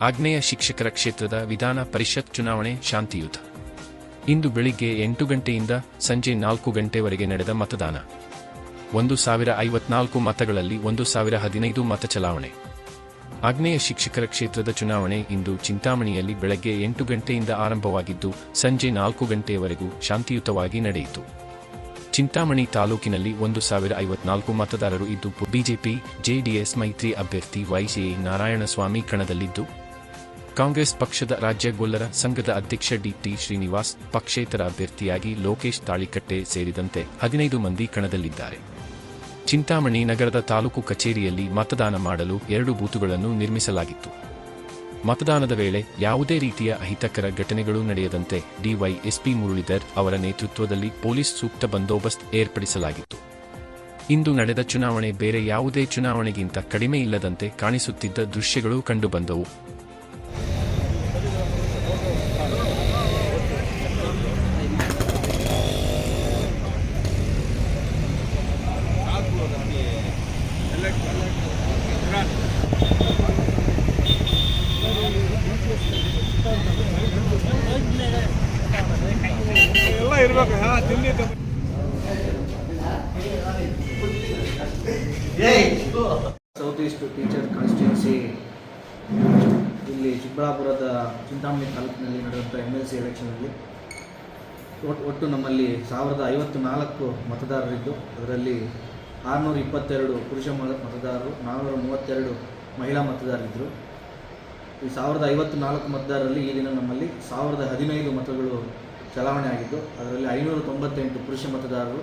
ಆಗ್ನೇಯ ಶಿಕ್ಷಕರ ಕ್ಷೇತ್ರದ ವಿಧಾನ ಪರಿಷತ್ ಚುನಾವಣೆ ಶಾಂತಿಯುತ. ಇಂದು ಬೆಳಿಗ್ಗೆ ಎಂಟು ಗಂಟೆಯಿಂದ ಸಂಜೆ ನಾಲ್ಕು ಗಂಟೆವರೆಗೆ ನಡೆದ ಮತದಾನ. ಒಂದು ಸಾವಿರ ಐವತ್ನಾಲ್ಕು ಮತಗಳಲ್ಲಿ ಒಂದು ಸಾವಿರ ಹದಿನೈದು ಮತ ಚಲಾವಣೆ. ಆಗ್ನೇಯ ಶಿಕ್ಷಕರ ಕ್ಷೇತ್ರದ ಚುನಾವಣೆ ಇಂದು ಚಿಂತಾಮಣಿಯಲ್ಲಿ ಬೆಳಗ್ಗೆ ಎಂಟು ಗಂಟೆಯಿಂದ ಆರಂಭವಾಗಿದ್ದು, ಸಂಜೆ ನಾಲ್ಕು ಗಂಟೆಯವರೆಗೂ ಶಾಂತಿಯುತವಾಗಿ ನಡೆಯಿತು. ಚಿಂತಾಮಣಿ ತಾಲೂಕಿನಲ್ಲಿ ಒಂದು ಸಾವಿರ ಐವತ್ನಾಲ್ಕು ಮತದಾರರು ಇದ್ದು, ಬಿಜೆಪಿ, ಜೆಡಿಎಸ್ ಮೈತ್ರಿ ಅಭ್ಯರ್ಥಿ ವೈಸಿಎ ನಾರಾಯಣಸ್ವಾಮಿ ಕಣದಲ್ಲಿದ್ದು ಕಾಂಗ್ರೆಸ್ ಪಕ್ಷದ ರಾಜ್ಯ ಗೊಲ್ಲರ ಸಂಘದ ಅಧ್ಯಕ್ಷ ಡಿಟಿ ಶ್ರೀನಿವಾಸ್ ಪಕ್ಷೇತರ ಅಭ್ಯರ್ಥಿಯಾಗಿ ಲೋಕೇಶ್ ತಾಳಿಕಟ್ಟೆ ಸೇರಿದಂತೆ ಹದಿನೈದು ಮಂದಿ ಕಣದಲ್ಲಿದ್ದಾರೆ. ಚಿಂತಾಮಣಿ ನಗರದ ತಾಲೂಕು ಕಚೇರಿಯಲ್ಲಿ ಮತದಾನ ಮಾಡಲು ಎರಡು ಬೂತುಗಳನ್ನು ನಿರ್ಮಿಸಲಾಗಿತ್ತು. ಮತದಾನದ ವೇಳೆ ಯಾವುದೇ ರೀತಿಯ ಅಹಿತಕರ ಘಟನೆಗಳು ನಡೆಯದಂತೆ ಡಿವೈಎಸ್ಪಿ ಮುರಳೀಧರ್ ಅವರ ನೇತೃತ್ವದಲ್ಲಿ ಪೊಲೀಸ್ ಸೂಕ್ತ ಬಂದೋಬಸ್ತ್ ಏರ್ಪಡಿಸಲಾಗಿತ್ತು. ಇಂದು ನಡೆದ ಚುನಾವಣೆ ಬೇರೆ ಯಾವುದೇ ಚುನಾವಣೆಗಿಂತ ಕಡಿಮೆ ಇಲ್ಲದಂತೆ ಕಾಣಿಸುತ್ತಿದ್ದ ದೃಶ್ಯಗಳು ಕಂಡುಬಂದವು. ಇರ್ಬೇಕು. ಹಾ ಸೌತ್ ಈಸ್ಟ್ ಟೀಚರ್ ಕಾನ್ಸ್ಟಿಟ್ಯೂನ್ಸಿ ಇಲ್ಲಿ ಚಿಕ್ಕಬಳ್ಳಾಪುರದ ಚಿಂತಾಮಣಿ ತಾಲೂಕಿನಲ್ಲಿ ನಡೆದಂಥ ಎಂ ಎಲ್ ಸಿ ಎಲೆಕ್ಷನಲ್ಲಿ ಒಟ್ಟು ನಮ್ಮಲ್ಲಿ ಸಾವಿರದ ಐವತ್ತು ನಾಲ್ಕು ಮತದಾರರಿದ್ದು, ಅದರಲ್ಲಿ ಆರುನೂರ ಇಪ್ಪತ್ತೆರಡು ಪುರುಷ ಮತದಾರರು ನಾನ್ನೂರ ಮೂವತ್ತೆರಡು ಮಹಿಳಾ ಮತದಾರರಿದ್ದರು ಈ ಸಾವಿರದ ಐವತ್ತು ನಾಲ್ಕು ಮತದಾರರಲ್ಲಿ ಈ ದಿನ ನಮ್ಮಲ್ಲಿ ಸಾವಿರದ ಹದಿನೈದು ಮತಗಳು ಚಲಾವಣೆ ಆಗಿದ್ದು, ಅದರಲ್ಲಿ ಐನೂರ ತೊಂಬತ್ತೆಂಟು ಪುರುಷ ಮತದಾರರು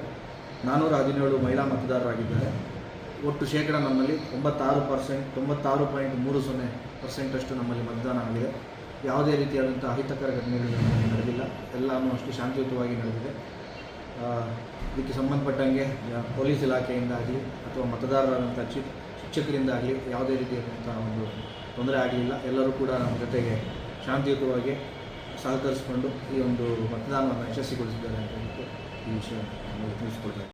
ನಾನ್ನೂರ ಹದಿನೇಳು ಮಹಿಳಾ ಮತದಾರರಾಗಿದ್ದಾರೆ. ಒಟ್ಟು ಶೇಕಡ ನಮ್ಮಲ್ಲಿ ತೊಂಬತ್ತಾರು ಪರ್ಸೆಂಟ್, ತೊಂಬತ್ತಾರು ಪಾಯಿಂಟ್ ಮೂರು ಸೊನ್ನೆ ಪರ್ಸೆಂಟಷ್ಟು ನಮ್ಮಲ್ಲಿ ಮತದಾನ ಆಗಿದೆ. ಯಾವುದೇ ರೀತಿಯಾದಂಥ ಅಹಿತಕರ ಘಟನೆಗಳು ನಮ್ಮಲ್ಲಿ ನಡೆದಿಲ್ಲ. ಎಲ್ಲನೂ ಅಷ್ಟು ಶಾಂತಿಯುತವಾಗಿ ನಡೆದಿದೆ. ಇದಕ್ಕೆ ಸಂಬಂಧಪಟ್ಟಂಗೆ ಪೊಲೀಸ್ ಇಲಾಖೆಯಿಂದಾಗಲಿ ಅಥವಾ ಮತದಾರರಾದಂಥ ಚಿ ಶಿಕ್ಷಕರಿಂದಾಗಲಿ ಯಾವುದೇ ರೀತಿಯಾದಂಥ ಒಂದು ತೊಂದರೆ ಆಗಲಿಲ್ಲ. ಎಲ್ಲರೂ ಕೂಡ ನಮ್ಮ ಜೊತೆಗೆ ಶಾಂತಿಯುತವಾಗಿ ಸಹಕರಿಸಿಕೊಂಡು ಈ ಒಂದು ಮತದಾನವನ್ನು ಯಶಸ್ವಿಗೊಳಿಸಿದ್ದಾರೆ ಅಂತ ಹೇಳ್ಬಿಟ್ಟು ಈ ವಿಷಯ ತಿಳಿಸ್ಕೊಡ್ತಾರೆ